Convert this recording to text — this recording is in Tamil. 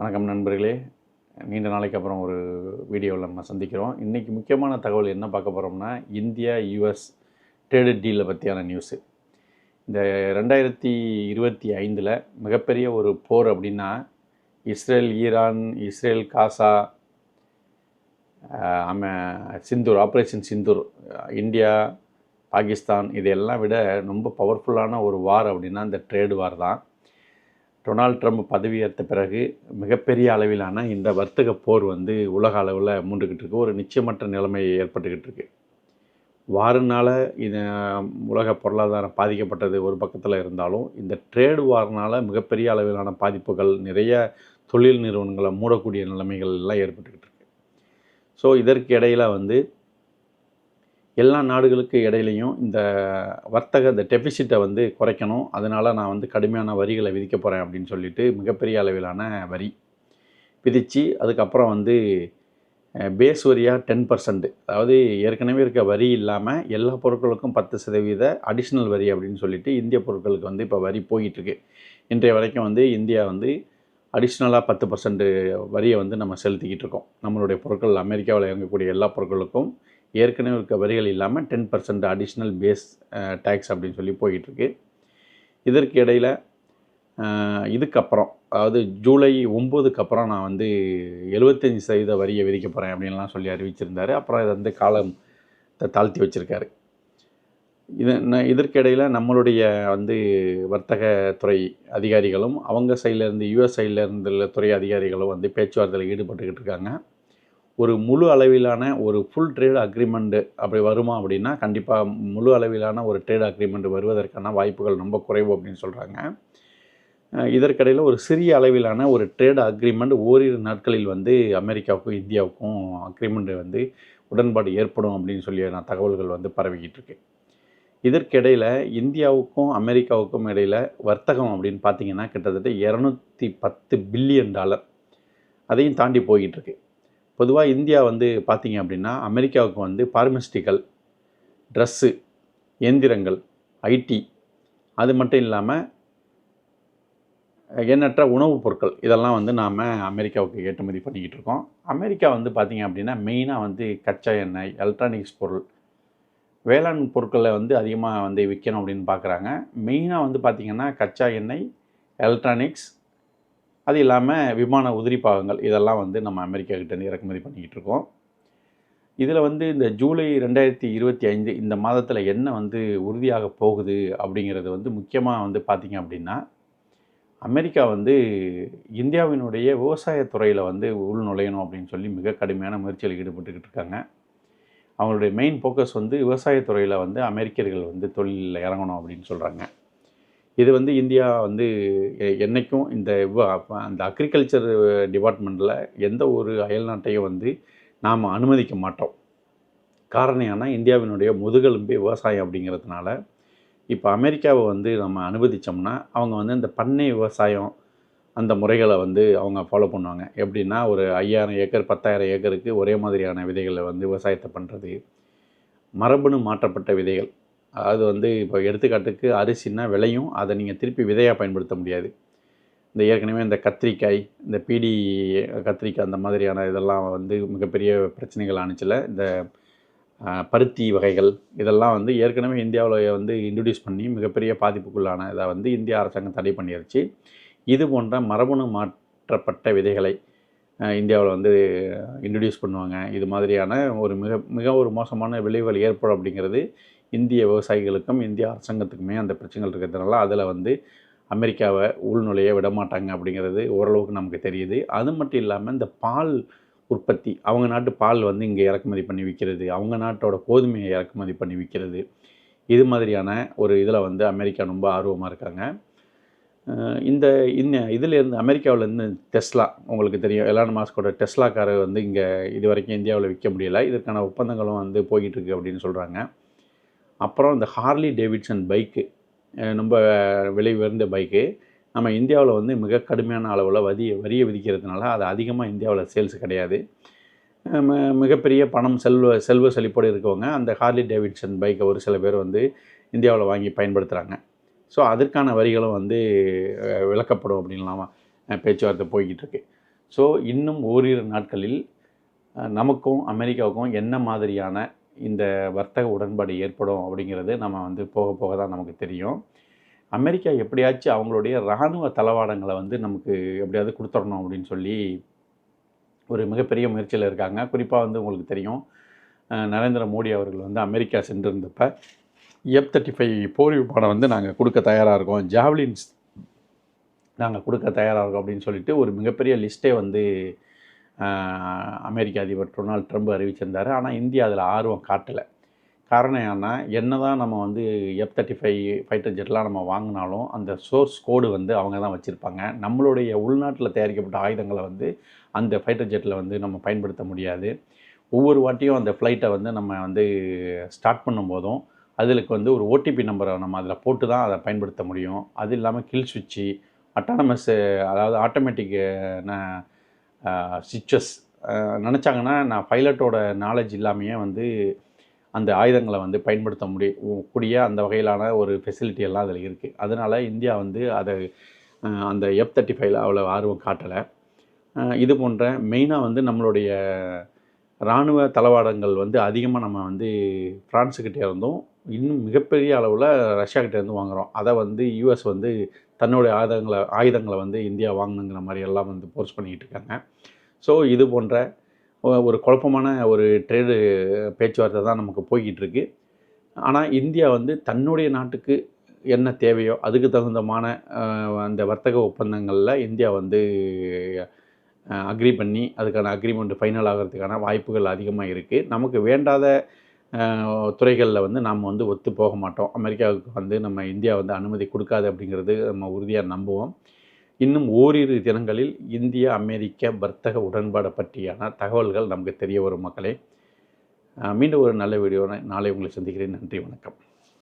வணக்கம் நண்பர்களே. நீண்ட நாளைக்கு அப்புறம் ஒரு வீடியோவில் நம்ம சந்திக்கிறோம். இன்றைக்கி முக்கியமான தகவல் என்ன பார்க்க போகிறோம்னா இந்தியா யூஎஸ் ட்ரேடு டீலை பற்றியான நியூஸு இந்த ரெண்டாயிரத்தி இருபத்தி ஐந்தில் மிகப்பெரிய ஒரு போர் அப்படின்னா இஸ்ரேல் ஈரான் இஸ்ரேல் காசா அம சிந்தூர் ஆப்ரேஷன் சிந்தூர் இந்தியா பாகிஸ்தான் இதையெல்லாம் விட ரொம்ப பவர்ஃபுல்லான ஒரு வார் அப்படின்னா இந்த ட்ரேடு வார் தான். டொனால்ட் ட்ரம்ப் பதவியேற்ற பிறகு மிகப்பெரிய அளவிலான இந்த வர்த்தக போர் வந்து உலக அளவில் மூண்டுக்கிட்டு இருக்கு. ஒரு நிச்சயமற்ற நிலைமை ஏற்பட்டுக்கிட்டு இருக்கு. வாரினால் இது உலக பொருளாதாரம் பாதிக்கப்பட்டது ஒரு பக்கத்தில் இருந்தாலும் இந்த ட்ரேடு வார்னால் மிகப்பெரிய அளவிலான பாதிப்புகள் நிறைய தொழில் நிறுவனங்களை மூடக்கூடிய நிலைமைகள் எல்லாம் ஏற்பட்டுக்கிட்டு இருக்கு. ஸோ இதற்கு இடையில் வந்து எல்லா நாடுகளுக்கு இடையிலையும் இந்த வர்த்தக இந்த டெபிசிட்டை வந்து குறைக்கணும். அதனால் நான் வந்து கடுமையான வரிகளை விதிக்க போகிறேன் அப்படின்னு சொல்லிட்டு மிகப்பெரிய அளவிலான வரி விதித்து அதுக்கப்புறம் வந்து பேஸ் வரியாக டென் பர்சன்ட் அதாவது ஏற்கனவே இருக்க வரி இல்லாமல் எல்லா பொருட்களுக்கும் பத்து சதவீத அடிஷ்னல் வரி அப்படின்னு சொல்லிட்டு இந்திய பொருட்களுக்கு வந்து இப்போ வரி போயிட்டுருக்கு. இன்றைய வரைக்கும் வந்து இந்தியா வந்து அடிஷ்னலாக பத்து பர்சன்ட் வரியை வந்து நம்ம செலுத்திக்கிட்டு இருக்கோம். நம்மளுடைய பொருட்கள் அமெரிக்காவில் இறங்கக்கூடிய எல்லா பொருட்களுக்கும் ஏற்கனவே இருக்க வரிகள் இல்லாமல் ten percent additional base tax அப்படின்னு சொல்லி போயிட்டுருக்கு. இதற்கு இடையில் இதுக்கப்புறம் அதாவது ஜூலை ஒம்போதுக்கு அப்புறம் நான் வந்து எழுபத்தஞ்சி சதவீத வரியை விதிக்க போகிறேன் அப்படின்லாம் சொல்லி அறிவிச்சிருந்தாரு. அப்புறம் இதை வந்து காலம் தாழ்த்தி வச்சுருக்காரு. இது இதற்கிடையில் நம்மளுடைய வந்து வர்த்தக துறை அதிகாரிகளும் அவங்க சைட்லேருந்து யூஎஸ் சைட்லேருந்து துறை அதிகாரிகளும் வந்து பேச்சுவார்த்தையில் ஈடுபட்டுக்கிட்டு இருக்காங்க. ஒரு முழு அளவிலான ஒரு ஃபுல் ட்ரேட் அக்ரிமெண்ட்டு அப்படி வருமா அப்படின்னா கண்டிப்பாக முழு அளவிலான ஒரு ட்ரேட் அக்ரிமெண்ட் வருவதற்கான வாய்ப்புகள் ரொம்ப குறைவு அப்படின்னு சொல்கிறாங்க இதற்கிடையில் ஒரு சிறிய அளவிலான ஒரு ட்ரேட் அக்ரிமெண்ட் ஓரிரு நாட்களில் வந்து அமெரிக்காவுக்கும் இந்தியாவுக்கும் அக்ரிமெண்ட் வந்து உடன்பாடு ஏற்படும் அப்படின்னு சொல்லி நான் தகவல்கள் வந்து பரவிக்கிட்டு இருக்கு. இதற்கிடையில் இந்தியாவுக்கும் அமெரிக்காவுக்கும் இடையில் வர்த்தகம் அப்படின்னு பார்த்தீங்கன்னா கிட்டத்தட்ட இரநூத்தி பத்து பில்லியன் டாலர் அதையும் தாண்டி போய்கிட்டு இருக்கு. பொதுவாக இந்தியா வந்து பார்த்திங்க அப்படின்னா அமெரிக்காவுக்கு வந்து பார்மஸ்டிக்கல் ட்ரெஸ்ஸு இயந்திரங்கள் ஐடி அது மட்டும் இல்லாமல் எண்ணற்ற உணவுப் பொருட்கள் இதெல்லாம் வந்து நாம் அமெரிக்காவுக்கு ஏற்றுமதி பண்ணிக்கிட்டு இருக்கோம். அமெரிக்கா வந்து பார்த்திங்க அப்படின்னா மெயினாக வந்து கச்சா எண்ணெய் எலக்ட்ரானிக்ஸ் பொருள் வேளாண் பொருட்களை வந்து அதிகமாக வந்து விற்கணும் அப்படின்னு பார்க்குறாங்க மெயினாக வந்து பார்த்திங்கன்னா கச்சா எண்ணெய் எலக்ட்ரானிக்ஸ் அது இல்லாமல் விமான உதிரி பாகங்கள் இதெல்லாம் வந்து நம்ம அமெரிக்கா கிட்டேருந்து இறக்குமதி பண்ணிக்கிட்டு இருக்கோம். இதில் வந்து இந்த ஜூலை ரெண்டாயிரத்தி இருபத்தி ஐந்து இந்த மாதத்தில் என்ன வந்து உறுதியாக போகுது அப்படிங்கிறது வந்து முக்கியமாக வந்து பார்த்திங்க அப்படின்னா அமெரிக்கா வந்து இந்தியாவினுடைய விவசாயத்துறையில் வந்து உள் நுழையணும் அப்படின்னு சொல்லி மிக கடுமையான முயற்சியில் ஈடுபட்டுக்கிட்டு இருக்காங்க. அவங்களுடைய மெயின் ஃபோக்கஸ் வந்து விவசாயத்துறையில் வந்து அமெரிக்கர்கள் வந்து தொழிலில் இறங்கணும் அப்படின்னு சொல்கிறாங்க இது வந்து இந்தியா வந்து எ- இந்த அந்த அக்ரிகல்ச்சர் டிபார்ட்மெண்ட்டில் எந்த ஒரு அயல்நாட்டையும் வந்து நாம் அனுமதிக்க மாட்டோம். காரணம் ஏன்னா இந்தியாவினுடைய முதுகெலும்பே விவசாயம் அப்படிங்கிறதுனால இப்போ அமெரிக்காவை வந்து நம்ம அனுமதிச்சோம்னா அவங்க வந்து இந்த பண்ணை விவசாயம் அந்த முறைகளை வந்து அவங்க ஃபாலோ பண்ணுவாங்க. எப்படின்னா ஒரு ஐயாயிரம் ஏக்கர் பத்தாயிரம் ஏக்கருக்கு ஒரே மாதிரியான விதைகளை வந்து விவசாயத்தை பண்ணுறது மரபணு மாற்றப்பட்ட விதைகள். அது வந்து இப்போ எடுத்துக்காட்டுக்கு அரிசின்னா விளையும். அதை நீங்கள் திருப்பி விதையாக பயன்படுத்த முடியாது. இந்த ஏற்கனவே இந்த கத்திரிக்காய் இந்த பீடி கத்திரிக்காய் அந்த மாதிரியான இதெல்லாம் வந்து மிகப்பெரிய பிரச்சனைகள் ஆணுச்சில். இந்த பருத்தி வகைகள் இதெல்லாம் வந்து ஏற்கனவே இந்தியாவில் வந்து இன்ட்ரடியூஸ் பண்ணி மிகப்பெரிய பாதிப்புக்குள்ளான இதை வந்து இந்திய அரசாங்கம் தடை பண்ணிருச்சு. இது போன்ற மரபணு மாற்றப்பட்ட விதைகளை இந்தியாவில் வந்து இன்ட்ரடியூஸ் பண்ணுவாங்க. இது மாதிரியான ஒரு மிக மிக ஒரு மோசமான விளைவுகள் ஏற்படும் அப்படிங்கிறது இந்திய விவசாயிகளுக்கும் இந்திய அரசாங்கத்துக்குமே அந்த பிரச்சனைகள் இருக்கிறதுனால அதில் வந்து அமெரிக்காவை உள்நுழைய விட மாட்டாங்க அப்படிங்கிறது ஓரளவுக்கு நமக்கு தெரியுது. அது மட்டும் இல்லாமல் இந்த பால் உற்பத்தி அவங்க நாட்டு பால் வந்து இங்கே இறக்குமதி பண்ணி விற்கிறது அவங்க நாட்டோட கோதுமையை இறக்குமதி பண்ணி விற்கிறது இது மாதிரியான ஒரு இதில் வந்து அமெரிக்கா ரொம்ப ஆர்வமாக இருக்காங்க. இந்த இந்த இதிலேருந்து அமெரிக்காவிலேருந்து டெஸ்லா உங்களுக்கு தெரியும் எலான் மாஸ்கோட டெஸ்லா காரை வந்து இங்கே இது வரைக்கும் இந்தியாவில் விற்க முடியலை இதற்கான ஒப்பந்தங்களும் வந்து போய்கிட்டு இருக்கு அப்படின்னு சொல்கிறாங்க அப்புறம் இந்த ஹார்லி டேவிட்சன் பைக்கு ரொம்ப விலை உயர்ந்த பைக்கு நம்ம இந்தியாவில் வந்து மிக கடுமையான அளவில் வரி வரியை விதிக்கிறதுனால அது அதிகமாக இந்தியாவில் சேல்ஸ் கிடையாது. ம- மிகப்பெரிய பணம் செல்வ செல்வ செழிப்போடு இருக்கவங்க அந்த ஹார்லி டேவிட்சன் பைக்கை ஒரு சில பேர் வந்து இந்தியாவில் வாங்கி பயன்படுத்துகிறாங்க ஸோ அதற்கான வரிகளும் வந்து விளக்கப்படும் விலக்கப்படும் அப்படின்லாம் பேச்சுவார்த்தை போய்கிட்டு இருக்கு. ஸோ இன்னும் ஓரிரு நாட்களில் நமக்கும் அமெரிக்காவுக்கும் என்ன மாதிரியான இந்த வர்த்தக உடன்பாடு ஏற்படும் அப்படிங்கிறது நம்ம வந்து போக போக தான் நமக்கு தெரியும். அமெரிக்கா எப்படியாச்சும் அவங்களுடைய இராணுவ தளவாடங்களை வந்து நமக்கு எப்படியாவது கொடுத்துடணும் அப்படின்னு சொல்லி ஒரு மிகப்பெரிய முயற்சியில் இருக்காங்க. குறிப்பாக வந்து உங்களுக்கு தெரியும் நரேந்திர மோடி அவர்கள் வந்து அமெரிக்கா சென்றிருந்தப்ப எஃப் தேர்ட்டி ஃபைவ் போர் விமானம் வந்து நாங்கள் கொடுக்க தயாராக இருக்கோம். ஜாவ்லின்ஸ் நாங்கள் கொடுக்க தயாராக இருக்கோம் அப்படின்னு சொல்லிட்டு ஒரு மிகப்பெரிய லிஸ்ட்டே வந்து அமெரிக்க அதிபர் டொனால்ட் ட்ரம்ப் அறிவிச்சிருந்தார். ஆனால் இந்தியா அதில் ஆர்வம் காட்டலை. காரணம் ஏன்னா என்ன? தான் நம்ம வந்து எஃப் தேர்ட்டி ஃபைவ் ஃபைட்டர் ஜெட்லாம் நம்ம வாங்கினாலும் அந்த சோர்ஸ் கோடு வந்து அவங்க தான் வச்சுருப்பாங்க. நம்மளுடைய உள்நாட்டில் தயாரிக்கப்பட்ட ஆயுதங்களை வந்து அந்த ஃபைட்டர் ஜெட்டில் வந்து நம்ம பயன்படுத்த முடியாது. ஒவ்வொரு வாட்டியும் அந்த ஃப்ளைட்டை வந்து நம்ம வந்து ஸ்டார்ட் பண்ணும்போதும் அதுக்கு வந்து ஒரு ஓடிபி நம்பரை நம்ம அதில் போட்டு தான் அதை பயன்படுத்த முடியும். அது இல்லாமல் கில் சுவிட்சு அட்டானமஸ் அதாவது ஆட்டோமேட்டிக் ஸ்விட்சஸ் நினச்சாங்கன்னா நான் பைலட்டோட நாலேஜ் இல்லாமையே வந்து அந்த ஆயுதங்களை வந்து பயன்படுத்த முடியும் கூடிய அந்த வகையிலான ஒரு ஃபெசிலிட்டி எல்லாம் அதில் இருக்குது அதனால் இந்தியா வந்து அதை அந்த எஃப் தேர்ட்டி ஃபைவ்ல அவ்வளோ ஆர்வம் காட்டலை. இது போன்ற மெயினாக வந்து நம்மளுடைய இராணுவ தளவாடங்கள் வந்து அதிகமாக நம்ம வந்து ஃப்ரான்ஸுக்கிட்டே இருந்தும் இன்னும் மிகப்பெரிய அளவில் ரஷ்யாக்கிட்டே இருந்து வாங்குகிறோம் அதை வந்து யூஎஸ் வந்து தன்னுடைய ஆயுதங்களை ஆயுதங்களை வந்து இந்தியா வாங்கணுங்கிற மாதிரி எல்லாம் வந்து போர்ஸ் பண்ணிக்கிட்டு இருக்காங்க. ஸோ இது போன்ற ஒரு குழப்பமான ஒரு ட்ரேடு பேச்சுவார்த்தை தான் நமக்கு போய்கிட்டு இருக்கு. ஆனால் இந்தியா வந்து தன்னுடைய நாட்டுக்கு என்ன தேவையோ அதுக்கு தகுந்தமான அந்த வர்த்தக ஒப்பந்தங்களில் இந்தியா வந்து அக்ரி பண்ணி அதுக்கான அக்ரிமெண்ட் ஃபைனல் ஆகிறதுக்கான வாய்ப்புகள் அதிகமாக இருக்குது நமக்கு வேண்டாத துறைகளில் வந்து நாம் வந்து ஒத்து போக மாட்டோம். அமெரிக்காவுக்கு வந்து நம்ம இந்தியா வந்து அனுமதி கொடுக்காது அப்படிங்கிறது நம்ம உறுதியாக நம்புவோம். இன்னும் ஓரிரு தினங்களில் இந்திய அமெரிக்க வர்த்தக உடன்பாடு பற்றியான தகவல்கள் நமக்கு தெரிய வரும் மக்களே. மீண்டும் ஒரு நல்ல வீடியோவை நாளை உங்களை சந்திக்கிறேன். நன்றி வணக்கம்.